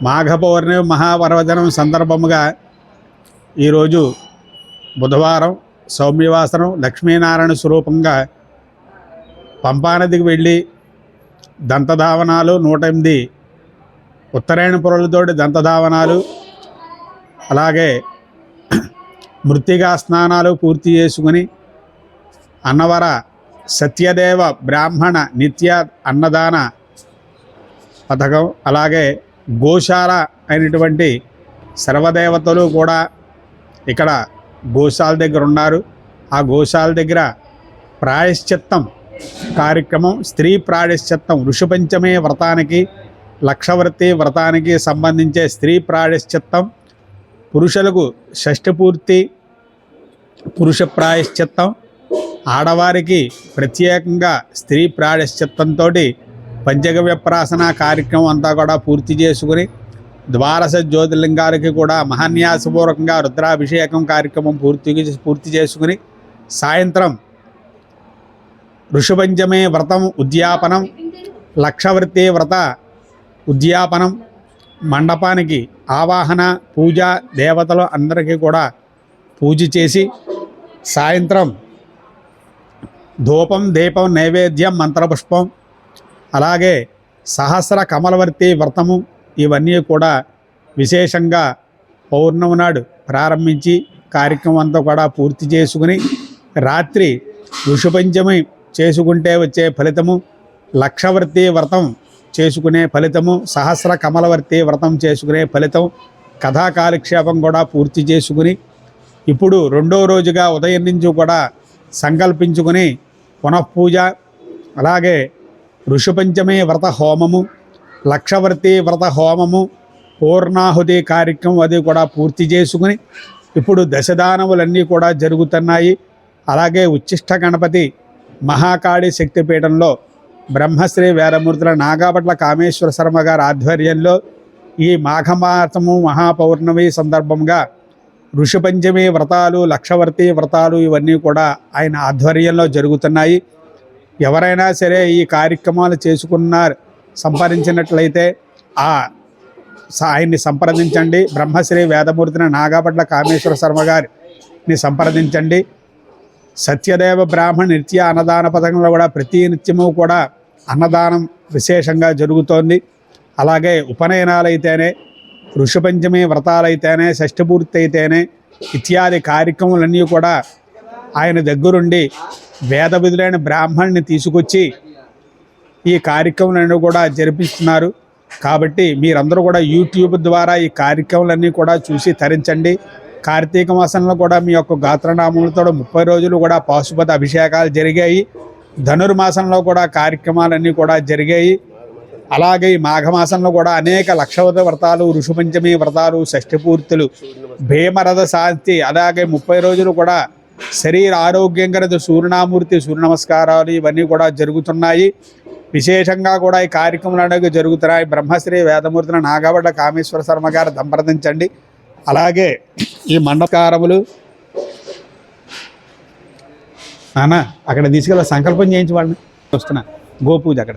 మాఘ పౌర్ణమి మహాపర్వచనం సందర్భముగా ఈరోజు బుధవారం సౌమ్యవాసనం లక్ష్మీనారాయణ స్వరూపంగా పంపానదికి వెళ్ళి దంతధావనాలు నూట ఎనిమిది ఉత్తరాయణ పొరలతోటి దంతధావనాలు అలాగే మృతిగా స్నానాలు పూర్తి చేసుకుని అన్నవర సత్యదేవ బ్రాహ్మణ నిత్య అన్నదాన పథకం అలాగే గోశాల అయినటువంటి సర్వదేవతలు కూడా ఇక్కడ గోశాల దగ్గర ఉన్నారు. ఆ గోశాల దగ్గర ప్రాయశ్చిత్తం కార్యక్రమం స్త్రీ ప్రాయశ్చిత్తం ఋషిపంచమే వ్రతానికి లక్షవర్తి వ్రతానికి సంబంధించే స్త్రీ ప్రాయశ్చిత్తం పురుషులకు షష్ఠపూర్తి పురుష ప్రాయశ్చిత్తం ఆడవారికి ప్రత్యేకంగా స్త్రీ ప్రాయశ్చిత్తంతో పంచగవ్య ప్రాసన కార్యక్రమం అంతా కూడా పూర్తి చేసుకుని ద్వారస జ్యోతిర్లింగాలకి కూడా మహాన్యాసపూర్వకంగా రుద్రాభిషేకం కార్యక్రమం పూర్తి పూర్తి చేసుకుని సాయంత్రం ఋషుపంచమే వ్రతం ఉద్యాపనం లక్షవృత్తి వ్రత ఉద్యాపనం మండపానికి ఆవాహన పూజ దేవతలు అందరికీ కూడా పూజ చేసి సాయంత్రం ధూపం దీపం నైవేద్యం మంత్రపుష్పం అలాగే సహస్ర కమలవర్తి వ్రతము ఇవన్నీ కూడా విశేషంగా పౌర్ణమి నాడు ప్రారంభించి కార్యక్రమం అంతా కూడా పూర్తి చేసుకుని రాత్రి ఋషుపంచమి చేసుకుంటే వచ్చే ఫలితము లక్షవర్తి వ్రతం చేసుకునే ఫలితము సహస్ర కమలవర్తి వ్రతం చేసుకునే ఫలితం కథా కాలక్షేపం కూడా పూర్తి చేసుకుని ఇప్పుడు రెండో రోజుగా ఉదయం నుంచి కూడా సంకల్పించుకుని పునఃపూజ అలాగే ఋషుపంచమే వ్రత హోమము లక్షవర్తి వ్రత హోమము పూర్ణాహుతి కార్యక్రమం అది కూడా పూర్తి చేసుకుని ఇప్పుడు దశదానములన్నీ కూడా జరుగుతున్నాయి. అలాగే ఉచ్చిష్ట గణపతి మహాకాళి శక్తిపీఠంలో బ్రహ్మశ్రీ వేదమూర్తుల నాగాపట్ల కామేశ్వర శర్మ గారి ఆధ్వర్యంలో ఈ మాఘమాసము మహాపౌర్ణమి సందర్భంగా ఋషిపంచమి వ్రతాలు లక్షవర్తి వ్రతాలు ఇవన్నీ కూడా ఆయన ఆధ్వర్యంలో జరుగుతున్నాయి. ఎవరైనా సరే ఈ కార్యక్రమాలు చేసుకున్నారు సంపాదించినట్లయితే ఆ స- ఆయన్ని సంప్రదించండి. బ్రహ్మశ్రీ వేదమూర్తిని నాగాపట్ల కామేశ్వర శర్మ గారిని సంప్రదించండి. సత్యదేవ బ్రాహ్మణ నిత్య అన్నదాన పథకంలో కూడా ప్రతి నిత్యము కూడా అన్నదానం విశేషంగా జరుగుతోంది. అలాగే ఉపనయనాలైతేనే ఋషిపంచమి వ్రతాలైతేనే షష్ఠపూర్తి అయితేనే ఇత్యాది కార్యక్రమాలన్నీ కూడా ఆయన దగ్గరుండి వేద విధులైన బ్రాహ్మణ్ణి తీసుకొచ్చి ఈ కార్యక్రమాలన్నీ కూడా జరిపిస్తున్నారు. కాబట్టి మీరందరూ కూడా యూట్యూబ్ ద్వారా ఈ కార్యక్రమాలన్నీ కూడా చూసి తరించండి. కార్తీక మాసంలో కూడా మీ యొక్క గాత్రనామములతో ముప్పై రోజులు కూడా పాశుపత అభిషేకాలు జరిగాయి. ధనుర్మాసంలో కూడా కార్యక్రమాలన్నీ కూడా జరిగాయి. అలాగే ఈ మాఘమాసంలో కూడా అనేక లక్షవత వ్రతాలు ఋషుపంచమి వ్రతాలు షష్ఠపూర్తులు భీమరథ శాంతి అలాగే ముప్పై రోజులు కూడా శరీర ఆరోగ్యం గల సూర్యనామూర్తి సూర్య నమస్కారాలు ఇవన్నీ కూడా జరుగుతున్నాయి. విశేషంగా కూడా ఈ కార్యక్రమాలు అనేవి జరుగుతున్నాయి. బ్రహ్మశ్రీ వేదమూర్తిని నాగబడ్డ కామేశ్వర శర్మ గారు సంప్రదించండి. అలాగే ఈ మండకారములు నాన్న అక్కడ తీసుకెళ్ళి సంకల్పం చేయించి వాళ్ళని వస్తున్నా. గోపూజ అక్కడ.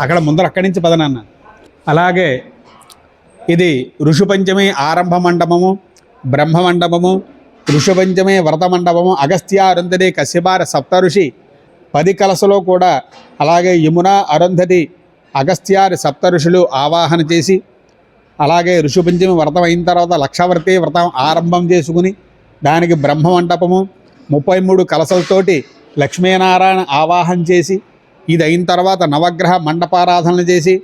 అక్కడ ముందర అక్కడి నుంచి పదనాన్న అలాగే ఇది ఋషుపంచమి ఆరంభ మండపము బ్రహ్మ మండపము ఋషుపంచమే వ్రత మండపము అగస్త్య అరుంధతి కశ్యపార సప్తఋషి పది కలసలో కూడా అలాగే యమున అరుంధతి అగస్త్యారి సప్త ఋషులు ఆవాహన చేసి అలాగే ఋషుపంచమి వ్రతం అయిన తర్వాత లక్షవర్తి వ్రతం ఆరంభం చేసుకుని దానికి బ్రహ్మ మండపము ముప్పై మూడు కలసలతోటి లక్ష్మీనారాయణ ఆవాహన చేసి ఇది అయిన తర్వాత నవగ్రహ మండపారాధనలు చేసి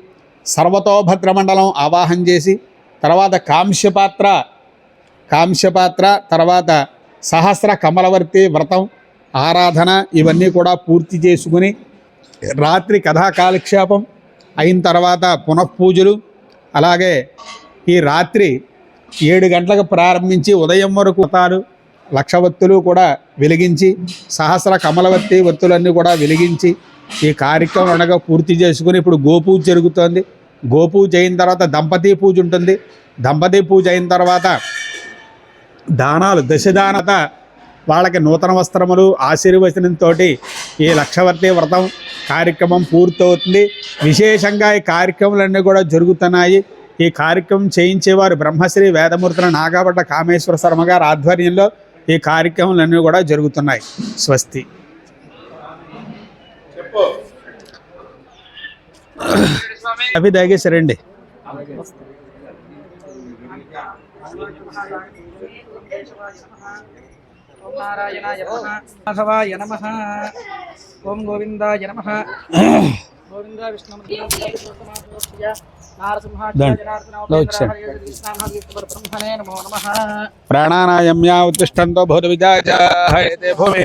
సర్వతోభద్ర మండలం ఆవాహన చేసి తర్వాత కాంస్యపాత్ర కాంస్యపాత్ర తర్వాత సహస్ర కమలవర్తి వ్రతం ఆరాధన ఇవన్నీ కూడా పూర్తి చేసుకుని రాత్రి కథా కాలక్షేపం అయిన తర్వాత పునఃపూజలు. అలాగే ఈ రాత్రి ఏడు గంటలకు ప్రారంభించి ఉదయం వరకు వ్రతాలు లక్షవత్తులు కూడా వెలిగించి సహస్ర కమలవర్తి వత్తులన్నీ కూడా వెలిగించి ఈ కార్యక్రమం అనగా పూర్తి చేసుకుని ఇప్పుడు గోపూజ జరుగుతోంది. గోపూజ అయిన తర్వాత దంపతి పూజ ఉంటుంది. దంపతి పూజ అయిన తర్వాత దానాలు దశదానత. వాళ్ళకి నూతన వస్త్రములు ఆశీర్వచనంతో ఈ లక్షవర్తి వ్రతం కార్యక్రమం పూర్తవుతుంది. విశేషంగా ఈ కార్యక్రమాలన్నీ కూడా జరుగుతున్నాయి. ఈ కార్యక్రమం చేయించేవారు బ్రహ్మశ్రీ వేదమూర్తుల నాగాభట్ట కామేశ్వర శర్మ గారి ఆధ్వర్యంలో ఈ కార్యక్రమాలన్నీ కూడా జరుగుతున్నాయి. స్వస్తి. అవి దయచేసారండి ఓం నారాయణాయ నమః మాధవాయ నమః ఓం గోవిందాయ నమః గోవింద విష్ణు బ్రహ్మణే నమో నమః ప్రాణానాయమ్యా ఉత్తిష్టంతో భూత విజాయతే భూమి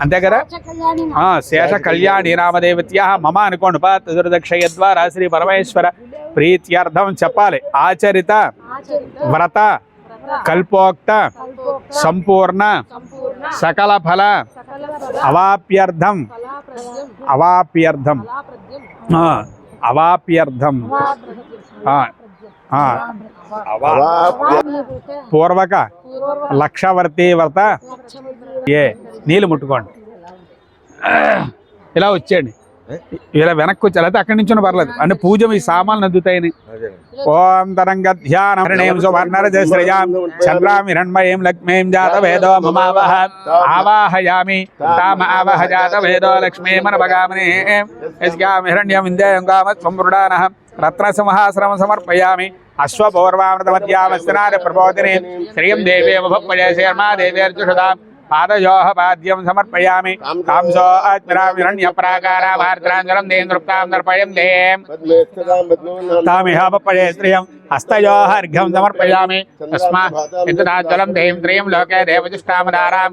అంతే కదా? శేష కళ్యాణి నామదేవత్య మమ అనుకోండి. పాత్ దుర్దక్షయ ద్వారా శ్రీ పరమేశ్వర ప్రీత్యర్థం చెప్పాలి. ఆచరిత వ్రత కల్పోక్త సంపూర్ణ సకల ఫల అవాప్యర్థం. అవాప్యర్థం. అవాప్యర్థం. పూర్వక లక్షవర్తి వ్రత ఏ నీళ్ళు ముట్టుకోండి. ఇలా వచ్చేయండి. ఇలా వెనక్కి వచ్చి అయితే అక్కడి నుంచి పర్లేదు. అంటే పూజ మీ సామాన్లు అందుతాయని. ఓం తరంగ ధ్యానం సువర్ణర శ్రయాం చంద్రాం హిరణ్మయం లక్ష్మీం జాత వేదో మమావహ ఆవాహయామి తామ ఆవహ జాత వేదో లక్ష్మీ మన భగామనే యస్యాం హిరణ్యం ఇందేయం కామత్ సంవృడానః రత్నసింహాశ్రమ సమర్పయామి అశ్వపౌర్వామృతమధ్యామస్నార ప్రబోధిని శ్రియం దేవేమభపయ శర్మా పాదయోహ పాద్యం సమర్పయామి. కాంసో అజ్ఞరామిరణ్యప్రాకారామార్ద్రాంజలం దేం దృప్తాం దర్పయం దేం తామిహాపపయే శ్రియం హస్తయోహ అర్ఘ్యం సమర్పయామి. తస్మా ఇంద్రాజ్వలం దేం త్రియం లోకే దేవజుష్టామదారాం.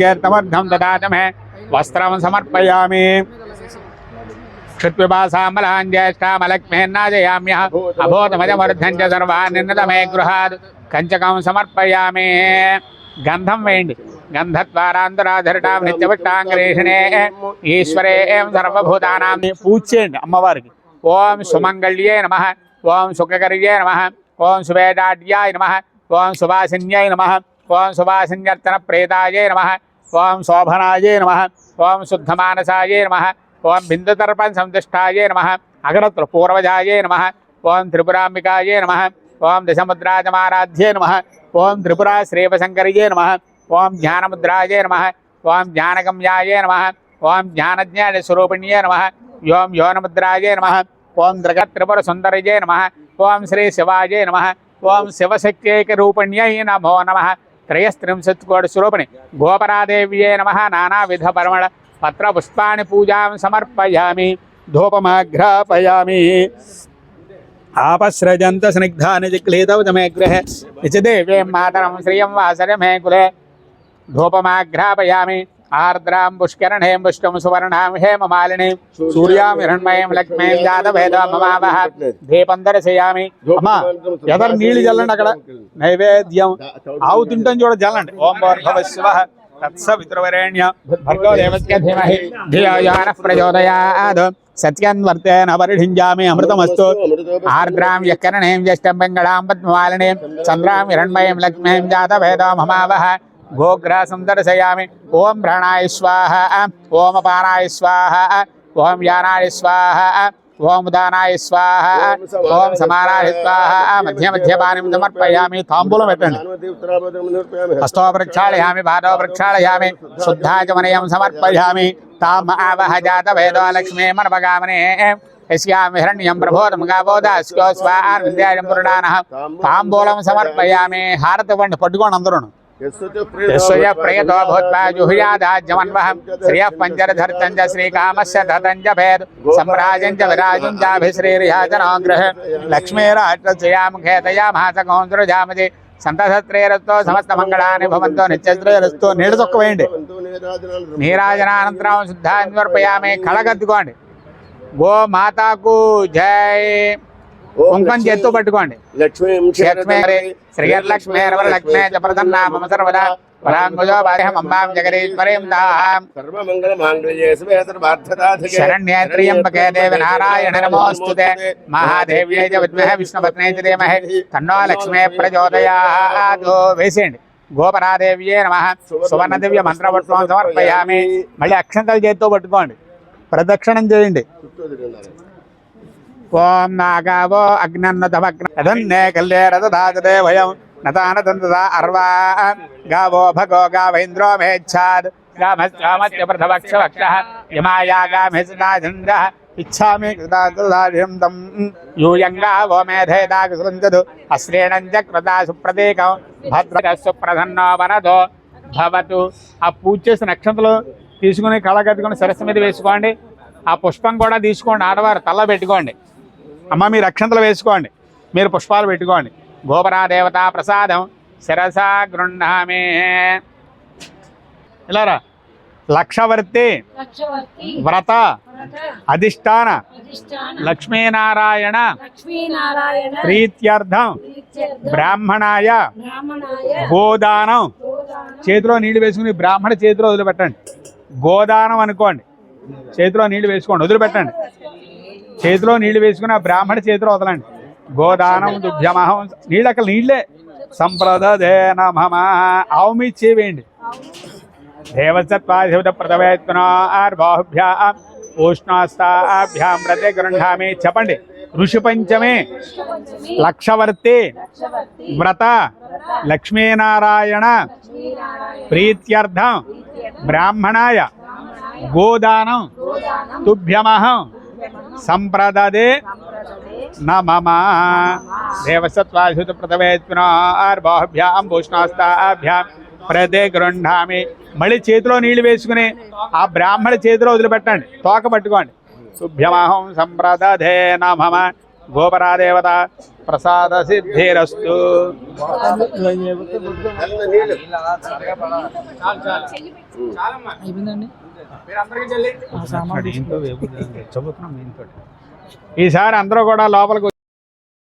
కీర్తమర్థం దదాతమే వస్త్రం సమర్పయామి క్షుత్విపాసామలాంజ్యేష్టామలక్ష్మేన్నాజయామ్య అభూతమజమర్థం చ సర్వాన్నిన్నతమే గృహాద్ కంచకం సమర్పయామి గంధం వేయండి గంధద్వారాంతరాధరిటాం నిత్యవిష్టాంగరేషణే ఈశ్వరే సర్వభూతానాం పూజ చేయండి అమ్మవారికి. ఓం సుమంగళ్యే నమ। ఓం సుఖకర్యే నమ। ఓం సువేదాడ్యాయ నమ। ఓం సుభాసిన్యై నమ। ఓం సుభాసిన్యర్తన ప్రేతాయే నమ ఓం శోభనాయే నమ ఓం శుద్ధమానసాయే నమ ఓం బిందుతర్పణ సంతిష్టాయే నమ అగరత్ర పూర్వజాయే నమ ఓం త్రిపురాంబికాయే నమ ఓం దశముద్రాజమారాధ్యే నమ ఓం త్రిపురా శ్రీవశంకర్యే నమ ఓం జ్ఞానముద్రాయే నమ ఓం జ్ఞానగమ్యాయే నమ ఓం జ్ఞానజ్ఞానస్వరూపిణ్యే నమ ఓం యోనముద్రాయే నమ ఓం ద్రగ త్రిపుర సుందరజే నమ ఓం శ్రీ శివాజే నమ ఓం శివశక్త్యేకరూపిణ్యై నమో నమ త్రయస్త్రింశత్ కోటి స్వరూపిణి గోపరాదేవ్యే నమ. నానావిధ పరిమళ పత్ర పుష్పాణి పూజాం సమర్పయామి. ధూపమాఘ్రాపయామి. ఆపస్రజంత స్నిగ్ధాని జిక్లీతౌతమే గృహే. నిచదేవ్యం మాతరం శ్రియం వాసర మే కులే ధూపమాఘ్రాపయామి ఆర్ద్రాం పుష్కరణేం పుష్కం సువర్ణాం హేమమాలినీం సూర్యాం హిరణ్మయం లక్ష్మీం జాతభేదో మమావహ దీపం దర్శయామి. అమ్మా ఎవరు నీళ్ళు చల్లండి అక్కడ. నైవేద్యం. ఆవు తింటాం చూడ చల్లండి ఓం భవ శివ. తత్సవితృవరేణ్య భర్గో దేవస్య ధీమహి. ధియో యానః ప్రచోదయాద్ సత్యన్వర్తేన పరిఢింజామి అమృతమస్తు. ఆర్ద్రాం యక్కరణేం జ్యేష్టం పద్మమాలినీం. చంద్రాం హిరణ్మయం లక్ష్మీం జాతభేదో మమావహ గోగ్రాసం దర్శయామి ఓం ప్రాణాయ స్వాహ. ఓం అపానాయ స్వాహ. ఓం యానాయ స్వాహ. ఓం ఉదానాయ స్వాహ. ఓం సమానాయ స్వాహ. మధ్య మధ్య పానిం సమర్పయామి. తాంబూలం పెట్టండి హస్తో ప్రక్షాళయామి పాదో ప్రక్షాళయామి శుద్ధాచమనయం సమర్పయామి. తామ ఆవహ జాత వేదో లక్ష్మీ మనపగామనే యస్యాం హిరణ్యం ప్రబోధం గాబోదాస్యో స్వాన్ విద్యాయం పురుడాన తాంబూలం సమర్పయామి. హారతి ఇవ్వండి పట్టుకోండి అందరూ यस्वय प्रयतो भूत्वा जुहुयादाज्यमन्वः श्रियः पञ्चरधर्तं च श्रीकामस्य धतं च भेद सम्राजं च विराजं चाभिश्रीर्याजनाग्रह लक्ष्मीराष्ट्रस्यां खेतयामासकौन्द्रजामति సంతసత్రేరస్తో సమస్త మంగళాన్ని భవంతో నిత్యశ్రేయరస్తో నీడ చొక్క వేయండి నీరాజనానంతరం శుద్ధాన్వర్పయామి కళగద్దుకోండి గో మాతాకు జై కుంకం చేత్తో పట్టుకోండి. లక్ష్మీ లక్ష్మే సర్వదా దేవి నారాయణ నమోస్తుతే మహాదేవ్యై విద్మహే విష్ణుపత్నే ధీమహి తన్నో లక్ష్మే వేసేయండి గోపరాదేవ్యే నమ సువర్ణ దివ్య మంత్రపట్లం సమర్పయామి మళ్ళీ అక్షంతలు చేత్తో పట్టుకోండి ప్రదక్షిణం చేయండి ఓం నాగావో అగ్నన్నతమగ్నే కల్యే రథదాజదే భయం నతానదంతదా అర్వా గావో భగో గావేంద్రో మేచ్ఛాద్. గామస్కామత్య ప్రథవక్షవక్ష యమాయా గామిస్తాజంద ఇచ్ఛామి కృతాజం యూయంగా ఓ మేధేదాగ సృంజదు అశ్రేణం చ కృతా సుప్రతీకం భద్ర సుప్రధన్నో వనదో భవతు. ఆ పూజ చేసిన నక్షత్రాలు తీసుకుని కళగట్టుకుని సరస్సు మీద వేసుకోండి. ఆ పుష్పం కూడా తీసుకోండి. ఆడవారు తల పెట్టుకోండి. అమ్మ మీరు అక్షంతలు వేసుకోండి. మీరు పుష్పాలు పెట్టుకోండి. గోపరా దేవతా ప్రసాదం శిరసా గృహామే ఇలారా లక్షవర్తి లక్షవర్తి వ్రత అధిష్టాన లక్ష్మీనారాయణ ప్రీత్యర్థం బ్రాహ్మణాయ గోదానం. చేతిలో నీళ్ళు వేసుకుని బ్రాహ్మణ చేతిలో వదిలిపెట్టండి. గోదానం అనుకోండి. చేతిలో నీళ్ళు వేసుకోండి వదిలిపెట్టండి. చేతిలో నీళ్ళు వేసుకుని ఆ బ్రాహ్మణ చేతిలో వదలండి. గోదానం దుభ్యమహం నీళ్ళు అక్కడ నీళ్ళే సంప్రదే నమః. ఆవు మీద చేవేయండి. దేవసత్వాధిపత ప్రథవేత్నార్బాహుభ్యాం ఉష్ణాస్తాభ్యాం ప్రతి గృహామి చెప్పండి. ఋషి పంచమే లక్షవర్తి. వ్రత. లక్ష్మీనారాయణ. ప్రీత్యర్థం. బ్రాహ్మణాయ. గోదానం. తుభ్యమహం. సంప్రదదే నమమ దేవసత్వాధిపత ప్రథవేత్నార్బాహుభ్యాం భూష్ణాస్తాభ్యాం ప్రదే గృహామి మళ్ళీ చేతిలో నీళ్ళు వేసుకుని ఆ బ్రాహ్మణ చేతిలో వదిలిపెట్టండి తోక పట్టుకోండి శుభ్యమహం సంప్రదధే నమమ గోపరాదేవత ప్రసాద సిద్ధిరస్తు తెల్ల ఈసారి అందరూ కూడా లోపలికి